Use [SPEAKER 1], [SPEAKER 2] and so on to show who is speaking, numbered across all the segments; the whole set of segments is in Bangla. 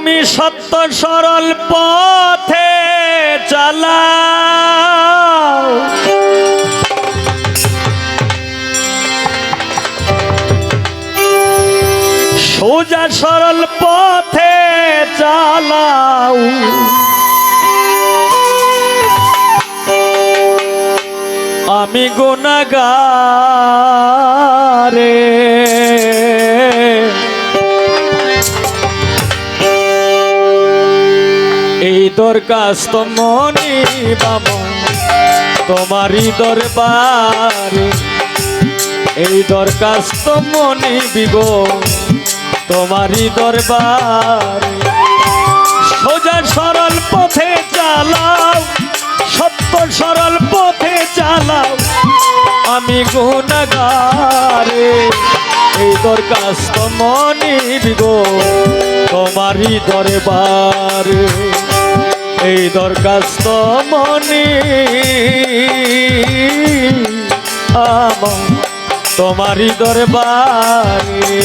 [SPEAKER 1] তুমি সত্য সরল পথে চালাও। সোজা সরল পথে চালাও। আমি গুণাগারে দরখাস্ত মনি বাম তোমারই দরবারে। এই দরখাস্ত মনি বিগো তোমারই দরবারে। সোজা সরল পথে চালাও, সত্য সরল পথে চালাও, আমি গুণগারে। এই দরখাস্ত মনি বিগো তোমারই দরবারে। এই দরখাস্ত মনি আমার তোমারই দরবারে।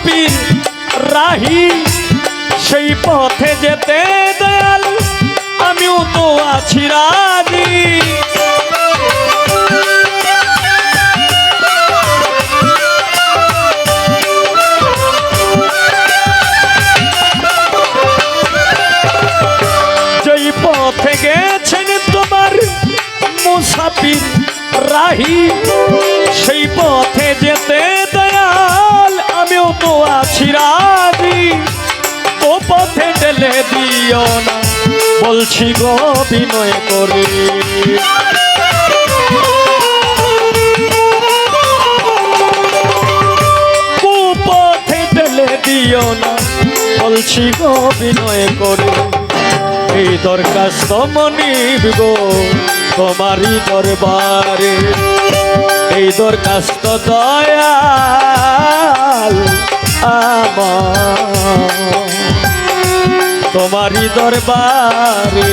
[SPEAKER 1] মুসাফির রাহি, সেই পথে যেতে দয়াল, আমিও তো আছি রাজি। যেই পথে গেছেন তোমার মুসাফির রাহি, সেই পথে যেতে দয়াল তো আছি রাজি ও পথে ঢেলে দিও না। বলছি গো, বিনয় করে। কুপথে ঢেলে দিও না। বলছি গো, বিনয় করে। এই দরখাস্ত মনিব গো, তোমারই দরবারে। এই দরখাস্ত দয়াল আমার তোমারই দরবারে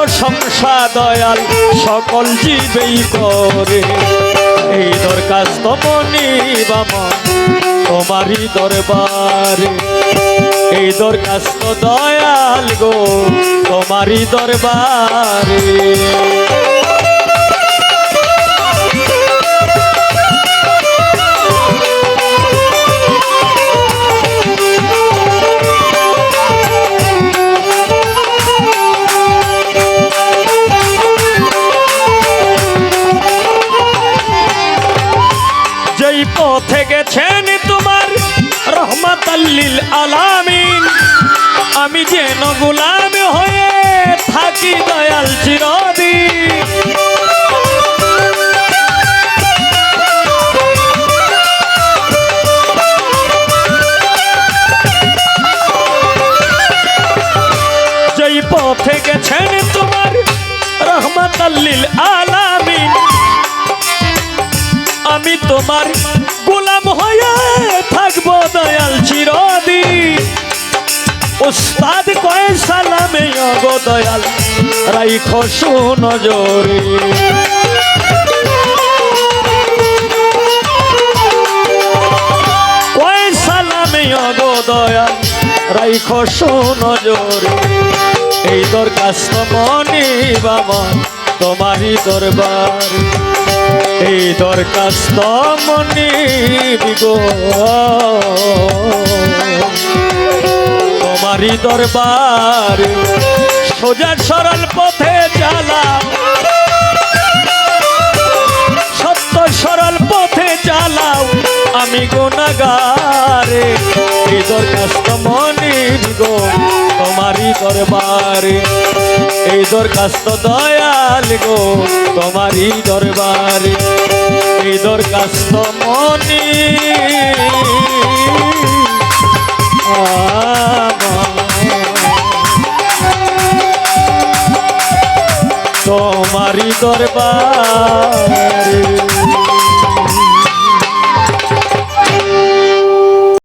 [SPEAKER 1] প্রশংসা দয়াল সকল জীবেই করে। এই দরখাস্ত মনি বামা তোমারই দরবারে। এই দরখাস্ত দয়াল গো, তোমারই দরবারে। পথে গেছেন তোমার রহমত আল্লিল আলামিন। আমি যেন গোলাম হয়ে আমি তোমার গোলাম হয়ে থাকব দয়াল চিরদিন। উস্তাদ কয় সালামে অগো দয়াল, রাইখো সুনজরে কয় সালামে অগো দয়াল, রাইখো সুনজরে এই দরখাস্ত মনি বাবা তোমারই দরবার। এই দরখাস্ত মনি বিগো। তোমারই দরবার সোজা সরল পথে চালা সত্য সরল পথে চালাও আমি গুণাগারে এই দরখাস্ত মনির গো, তোমারই দরবারে। এই দরখাস্ত দয়াল গো, তোমারই দরবারে। এই দরখাস্ত মনি তোমারই দরবার।